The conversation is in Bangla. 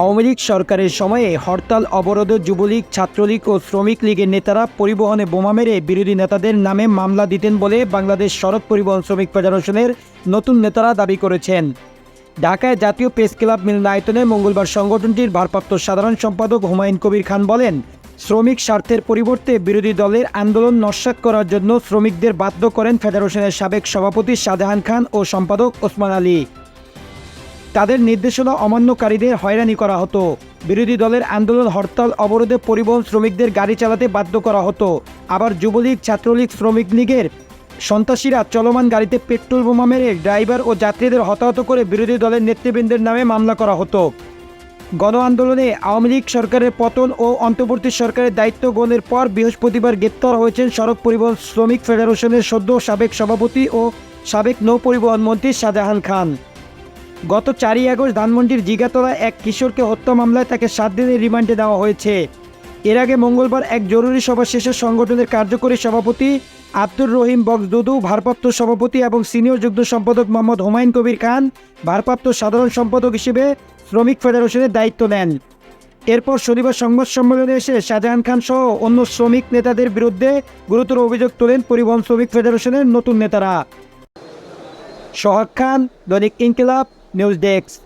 আওয়ামী লীগ সরকারের সময়ে হরতাল, অবরোধ, যুবলীগ, ছাত্রলীগ ও শ্রমিক লীগের নেতারা পরিবহনে বোমা মেরে বিরোধী নেতাদের নামে মামলা দিতেন বলে বাংলাদেশ সড়ক পরিবহন শ্রমিক ফেডারেশনের নতুন নেতারা দাবি করেছেন। ঢাকায় জাতীয় প্রেস ক্লাব মিলনায়তনে মঙ্গলবার সংগঠনটির ভারপ্রাপ্ত সাধারণ সম্পাদক হুমায়ুন কবির খান বলেন, শ্রমিক স্বার্থের পরিবর্তে বিরোধী দলের আন্দোলন নস্যাৎ করার জন্য শ্রমিকদের বাধ্য করেন ফেডারেশনের সাবেক সভাপতি শাহজাহান খান ও সম্পাদক ওসমান আলী। তাদের নির্দেশনা অমান্যকারীদের হয়রানি করা হতো। বিরোধী দলের আন্দোলন, হরতাল, অবরোধে পরিবহন শ্রমিকদের গাড়ি চালাতে বাধ্য করা হতো। আবার যুবলীগ, ছাত্রলীগ, শ্রমিক লীগের সন্ত্রাসীরা চলমান গাড়িতে পেট্রোল বোমা মেরে ড্রাইভার ও যাত্রীদের হতাহত করে বিরোধী দলের নেতৃবৃন্দের নামে মামলা করা হতো। গণ আন্দোলনে আওয়ামী লীগ সরকারের পতন ও অন্তর্বর্তী সরকারের দায়িত্ব গ্রহণের পর বৃহস্পতিবার গ্রেপ্তার হয়েছেন সড়ক পরিবহন শ্রমিক ফেডারেশনের সদ্য সাবেক সভাপতি ও সাবেক নৌ পরিবহন মন্ত্রী শাহজাহান খান। গত চারই আগস্ট ধানমন্ডির জিগাতলা এক কিশোরকে হত্যা মামলায় তাকে সাত দিনের রিমান্ডে দেওয়া হয়েছে। এর আগে মঙ্গলবার এক জরুরি সভা শেষে সংগঠনের কার্যকরী সভাপতি আব্দুর রহিম বক্স দুদু ভারপ্রাপ্ত সভাপতি এবং সিনিয়র যুগ্ম সম্পাদক মোহাম্মদ হুমায়ুন কবির খান, ভারপ্রাপ্ত সাধারণ সম্পাদক হিসেবে শ্রমিক ফেডারেশনের দায়িত্ব নেন। এরপর শনিবার সংবাদ সম্মেলনে এসে শাহজাহান খান সহ অন্য শ্রমিক নেতাদের বিরুদ্ধে গুরুতর অভিযোগ তোলেন পরিবহন শ্রমিক ফেডারেশনের নতুন নেতারা। সোহাগ খান, দৈনিক ইনকিলাব। news decks